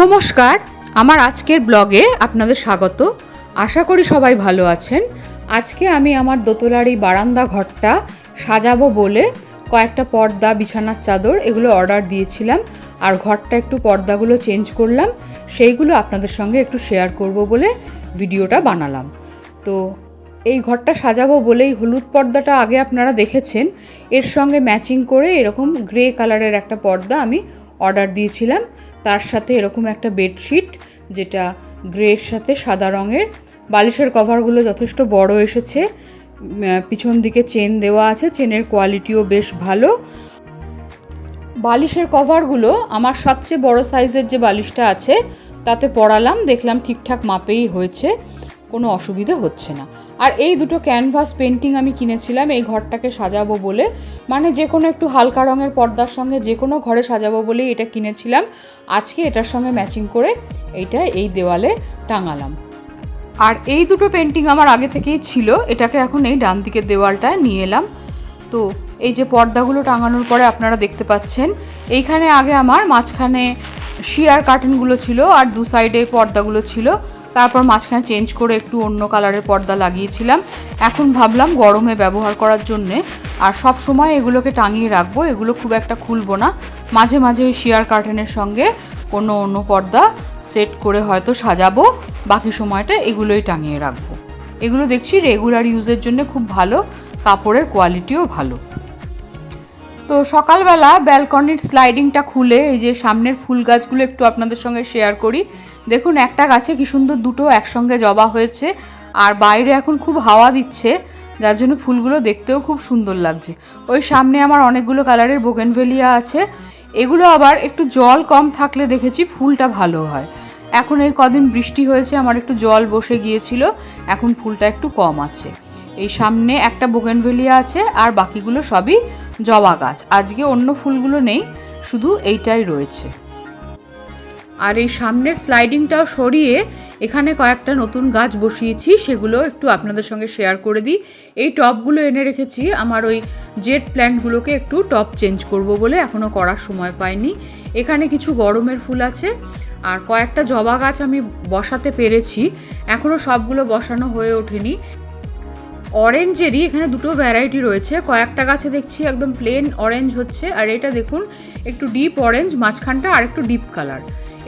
নমস্কার, আমার আজকের ব্লগে আপনাদের স্বাগত। আশা করি সবাই ভালো আছেন। আজকে আমি আমার দোতলার এই বারান্দা ঘরটা সাজাবো বলে কয়েকটা পর্দা, বিছানার চাদর এগুলো অর্ডার দিয়েছিলাম আর ঘরটা একটু পর্দাগুলো চেঞ্জ করলাম। সেইগুলো আপনাদের সঙ্গে একটু শেয়ার করব বলে ভিডিওটা বানালাম। তো এই ঘরটা সাজাবো বলেই হলুদ পর্দাটা আগে আপনারা দেখেছেন। এর সঙ্গে ম্যাচিং করে এরকম গ্রে কালারের একটা পর্দা আমি অর্ডার দিয়েছিলাম। তার সাথে এরকম একটা বেডশিট, যেটা গ্রের সাথে সাদা রঙের। বালিশের কভারগুলো যথেষ্ট বড় এসেছে। পিছন দিকে চেন দেওয়া আছে, চেনের কোয়ালিটিও বেশ ভালো। বালিশের কভারগুলো আমার সবচেয়ে বড় সাইজের যে বালিশটা আছে, তাতে পরালাম, দেখলাম ঠিকঠাক মাপেই হয়েছে, কোনো অসুবিধা হচ্ছে না। আর এই দুটো ক্যানভাস পেন্টিং আমি কিনেছিলাম, এই ঘরটাকে সাজাবো বলে। মানে যে কোনো একটু হালকা রঙের পর্দার সঙ্গে যে কোনো ঘরে সাজাবো বলেই এটা কিনেছিলাম। আজকে এটার সঙ্গে ম্যাচিং করে এইটা এই দেওয়ালে টাঙালাম। আর এই দুটো পেন্টিং আমার আগে থেকেই ছিল, এটাকে এখন এই ডান দিকের দেওয়ালটায় নিয়ে এলাম। তো এই যে পর্দাগুলো টাঙানোর পরে আপনারা দেখতে পাচ্ছেন, এইখানে আগে আমার মাঝখানে শিয়ার কার্টেনগুলো ছিল আর দু সাইডে পর্দাগুলো ছিল। তারপর মাঝখানে চেঞ্জ করে একটু অন্য কালারের পর্দা লাগিয়েছিলাম। এখন ভাবলাম গরমে ব্যবহার করার জন্যে। আর সব সময় এগুলোকে টাঙিয়ে রাখব, এগুলো খুব একটা খুলবো না। মাঝে মাঝে ওই শিয়ার কার্টেনের সঙ্গে কোনো অন্য পর্দা সেট করে হয়তো সাজাবো, বাকি সময়টা এগুলোই টাঙিয়ে রাখব। এগুলো দেখছি রেগুলার ইউজের জন্য খুব ভালো, কাপড়ের কোয়ালিটিও ভালো। তো সকালবেলা ব্যালকনির স্লাইডিংটা খুলে এই যে সামনের ফুল গাছগুলো একটু আপনাদের সঙ্গে শেয়ার করি। দেখুন, একটা গাছে কি সুন্দর দুটো একসঙ্গে জবা হয়েছে, আর বাইরে এখন খুব হাওয়া দিচ্ছে, যার জন্য ফুলগুলো দেখতেও খুব সুন্দর লাগছে। ওই সামনে আমার অনেকগুলো কালারের বোগেনভেলিয়া আছে এগুলো আবার একটু জল কম থাকলে দেখেছি ফুলটা ভালো হয়। এখন এই কদিন বৃষ্টি হয়েছে, আমার একটু জল বসে গিয়েছিল, এখন ফুলটা একটু কম আছে। এই সামনে একটা বোগেনভেলিয়া আছে আর বাকিগুলো সবই জবা গাছ। আজকে অন্য ফুলগুলো নেই, শুধু এইটাই রয়েছে। আর এই সামনের স্লাইডিংটাও সরিয়ে এখানে কয়েকটা নতুন গাছ বসিয়েছি, সেগুলো একটু আপনাদের সঙ্গে শেয়ার করে দিই। এই টবগুলো এনে রেখেছি, আমার ওই জেট প্ল্যান্টগুলোকে একটু টপ চেঞ্জ করব বলে এখনও করার সময় পাইনি। এখানে কিছু গরমের ফুল আছে, আর কয়েকটা জবা গাছ আমি বসাতে পেরেছি এখনও সবগুলো বসানো হয়ে ওঠেনি। অরেঞ্জেরই এখানে দুটো ভ্যারাইটি রয়েছে, কয়েকটা গাছে দেখছি একদম প্লেন অরেঞ্জ হচ্ছে, আর এটা দেখুন, একটু ডিপ অরেঞ্জ মাঝখানটা আর একটু ডিপ কালার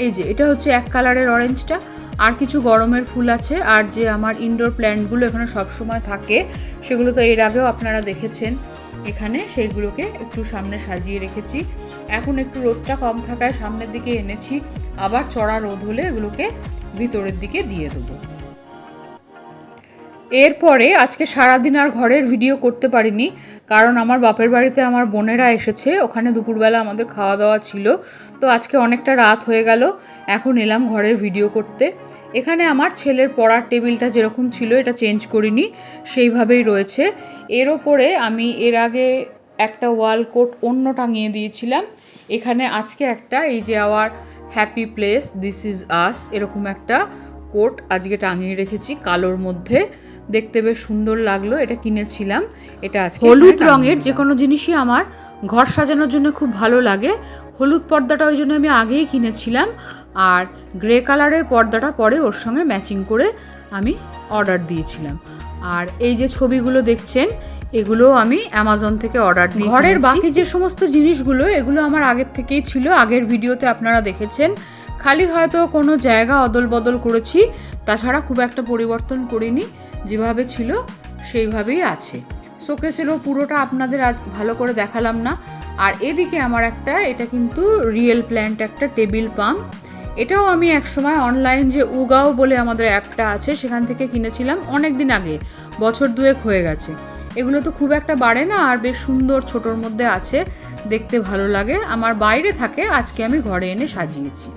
এই যে, এটা হচ্ছে এক কালারের অরেঞ্জটা আর কিছু গরমের ফুল আছে, আর যে আমার ইনডোর প্ল্যান্টগুলো এখানে সবসময় থাকে, সেগুলো তো এর আগেও আপনারা দেখেছেন। এখানে সেইগুলোকে একটু সামনে সাজিয়ে রেখেছি। এখন একটু রোদটা কম থাকায় সামনের দিকে এনেছি, আবার চড়া রোদ হলে এগুলোকে ভিতরের দিকে দিয়ে দেবো। এরপরে আজকে সারাদিন আর ঘরের ভিডিও করতে পারিনি, কারণ আমার বাপের বাড়িতে আমার বোনেরা এসেছে, ওখানে দুপুরবেলা আমাদের খাওয়া দাওয়া ছিল। তো আজকে অনেকটা রাত হয়ে গেল, এখন এলাম ঘরের ভিডিও করতে। এখানে আমার ছেলের পড়ার টেবিলটা যেরকম ছিল, এটা চেঞ্জ করিনি, সেইভাবেই রয়েছে। এর ওপরে আমি এর আগে একটা ওয়াল কোট অন্য টাঙিয়ে দিয়েছিলাম। এখানে আজকে একটা, এই যে our happy place this is us এরকম একটা কোট আজকে টাঙিয়ে রেখেছি, কালোর মধ্যে। দেখতে বেশ সুন্দর লাগল এটা কিনেছিলাম। এটা আজকে হলুদ রঙের যে কোনো জিনিসই আমার ঘর সাজানোর জন্য খুব ভালো লাগে। হলুদ পর্দাটা ওই জন্য আমি আগেই কিনেছিলাম আর গ্রে কালারের পর্দাটা পরে ওর সঙ্গে ম্যাচিং করে আমি অর্ডার দিয়েছিলাম। আর এই যে ছবিগুলো দেখছেন এগুলো আমি অ্যামাজন থেকে অর্ডার দিই ঘরের বাকি যে সমস্ত জিনিসগুলো এগুলো আমার আগের থেকেই ছিল আগের ভিডিওতে আপনারা দেখেছেন। খালি হয়তো কোনো জায়গা অদল বদল করেছি তাছাড়া খুব একটা পরিবর্তন করিনি। যেভাবে ছিল, সেইভাবেই আছে। শোকেসেরও পুরোটা আপনাদের আজ ভালো করে দেখালাম না। আর এদিকে আমার একটা, এটা কিন্তু রিয়েল প্ল্যান্ট, একটা টেবিল পাম্প। এটাও আমি একসময় অনলাইন যে উগাও বলে আমাদের অ্যাপটা আছে, সেখান থেকে কিনেছিলাম অনেক দিন আগে। বছর দুয়েক হয়ে গেছে। এগুলো তো খুব একটা বাড়ে না, আর বেশ সুন্দর ছোটোর মধ্যে আছে, দেখতে ভালো লাগে। আমার বাইরে থাকে, আজকে আমি ঘরে এনে সাজিয়েছি।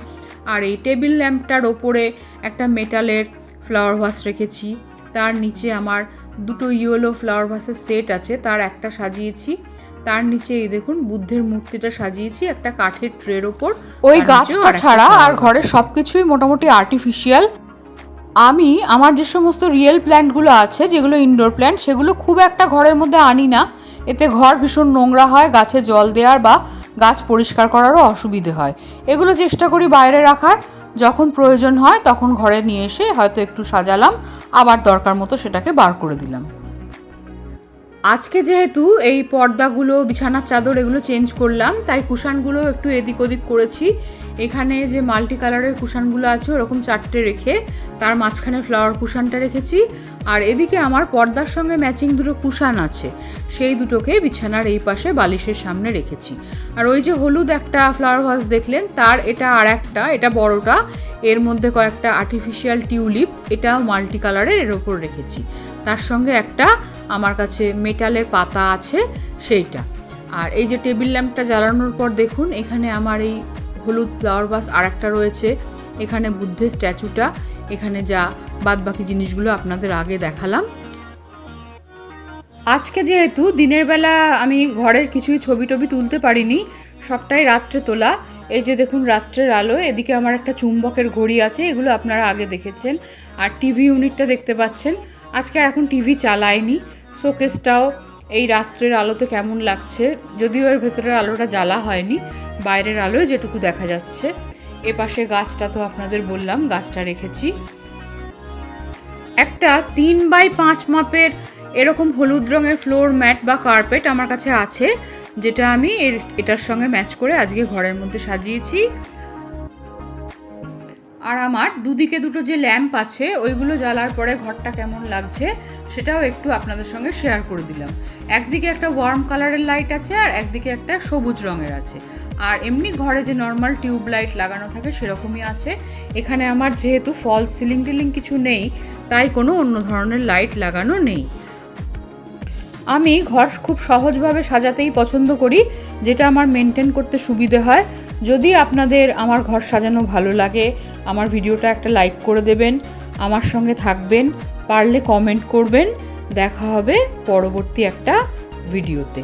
আর এই টেবিল ল্যাম্পটার ওপরে একটা মেটালের ফ্লাওয়ার ভাস রেখেছি। তার নিচে আমার দুটো ইয়েলো ফ্লাওয়ার ভাসের সেট আছে তার একটা সাজিয়েছি। তার নিচে এই দেখুন বুদ্ধের মূর্তিটা সাজিয়েছি একটা কাঠের ট্রের ওপর। ওই গাছটা ছাড়া আর ঘরের সব কিছুই মোটামুটি আর্টিফিশিয়াল আমি আমার যে সমস্ত রিয়েল প্ল্যান্টগুলো আছে যেগুলো ইনডোর প্ল্যান্ট সেগুলো খুব একটা ঘরের মধ্যে আনি না। এতে ঘর ভীষণ নোংরা হয় গাছে জল দেওয়ার বা গাছ পরিষ্কার করারও অসুবিধে হয়। এগুলো চেষ্টা করি বাইরে রাখার। যখন প্রয়োজন হয় তখন ঘরে নিয়ে এসে হয়তো একটু সাজালাম, আবার দরকার মতো সেটাকে বার করে দিলাম। আজকে যেহেতু এই পর্দাগুলো, বিছানার চাদর এগুলো চেঞ্জ করলাম, তাই কুশানগুলো একটু এদিক ওদিক করেছি। এখানে যে মাল্টি কালারের কুশানগুলো আছে, ওরকম চারটে রেখে তার মাঝখানে ফ্লাওয়ার কুশানটা রেখেছি। আর এদিকে আমার পর্দার সঙ্গে ম্যাচিং দুটো কুশান আছে, সেই দুটোকে বিছানার এই পাশে বালিশের সামনে রেখেছি। আর ওই যে হলুদ একটা ফ্লাওয়ার ভাস দেখলেন, তার এটা আর একটা, এটা বড়টা, এর মধ্যে কয়েকটা আর্টিফিশিয়াল টিউলিপ এটাও মাল্টি কালারের এর ওপর রেখেছি। তার সঙ্গে একটা আমার কাছে মেটালের পাতা আছে, সেইটা। আর এই যে টেবিল ল্যাম্পটা জ্বালানোর পর দেখুন, এখানে আমার এই হলুদ ফ্লাওয়ার বাস আর একটা রয়েছে। এখানে বুদ্ধের স্ট্যাচুটা। এখানে যা বাদ বাকি জিনিসগুলো আপনাদের আগে দেখালাম। আজকে যেহেতু দিনের বেলা আমি ঘরের কিছুই ছবি টবি তুলতে পারিনি, সবটাই রাত্রে তোলা। এই যে দেখুন রাত্রের আলো, এদিকে আমার একটা চুম্বকের ঘড়ি আছে, এগুলো আপনারা আগে দেখেছেন। আর টিভি ইউনিটটা দেখতে পাচ্ছেন। আজকে এখন টিভি চালাইনি। শোকেসটাও এই রাত্রের আলোতে কেমন লাগছে? যদিও এর ভেতরের আলোটা জ্বালা হয়নি, বাইরের আলোয় যেটুকু দেখা যাচ্ছে। এ পাশে গাছটা তো আপনাদের বললাম, গাছটা রেখেছি। একটা তিন বাই পাঁচ মাপের এরকম হলুদ রঙের ফ্লোর ম্যাট বা কার্পেট আমার কাছে আছে, যেটা আমি এর, এটার সঙ্গে ম্যাচ করে আজকে ঘরের মধ্যে সাজিয়েছি। আর আমার দুদিকে দুটো যে ল্যাম্প আছে, ওইগুলো জ্বালার পরে ঘরটা কেমন লাগছে সেটাও একটু আপনাদের সঙ্গে শেয়ার করে দিলাম। একদিকে একটা ওয়ার্ম কালারের লাইট আছে আর একদিকে একটা সবুজ রঙের আছে। আর এমনি ঘরে যে নর্মাল টিউব লাইট লাগানো থাকে সেরকমই আছে। এখানে আমার যেহেতু ফল সিলিং টিলিং কিছু নেই, তাই কোনো অন্য ধরনের লাইট লাগানো নেই। আমি ঘর খুব সহজভাবে সাজাতেই পছন্দ করি, যেটা আমার মেনটেন করতে সুবিধে হয়। যদি আপনাদের আমার ঘর সাজানো ভালো লাগে আমার ভিডিওটা একটা লাইক করে দেবেন, আমার সঙ্গে থাকবেন, পারলে কমেন্ট করবেন। দেখা হবে পরবর্তী একটা ভিডিওতে।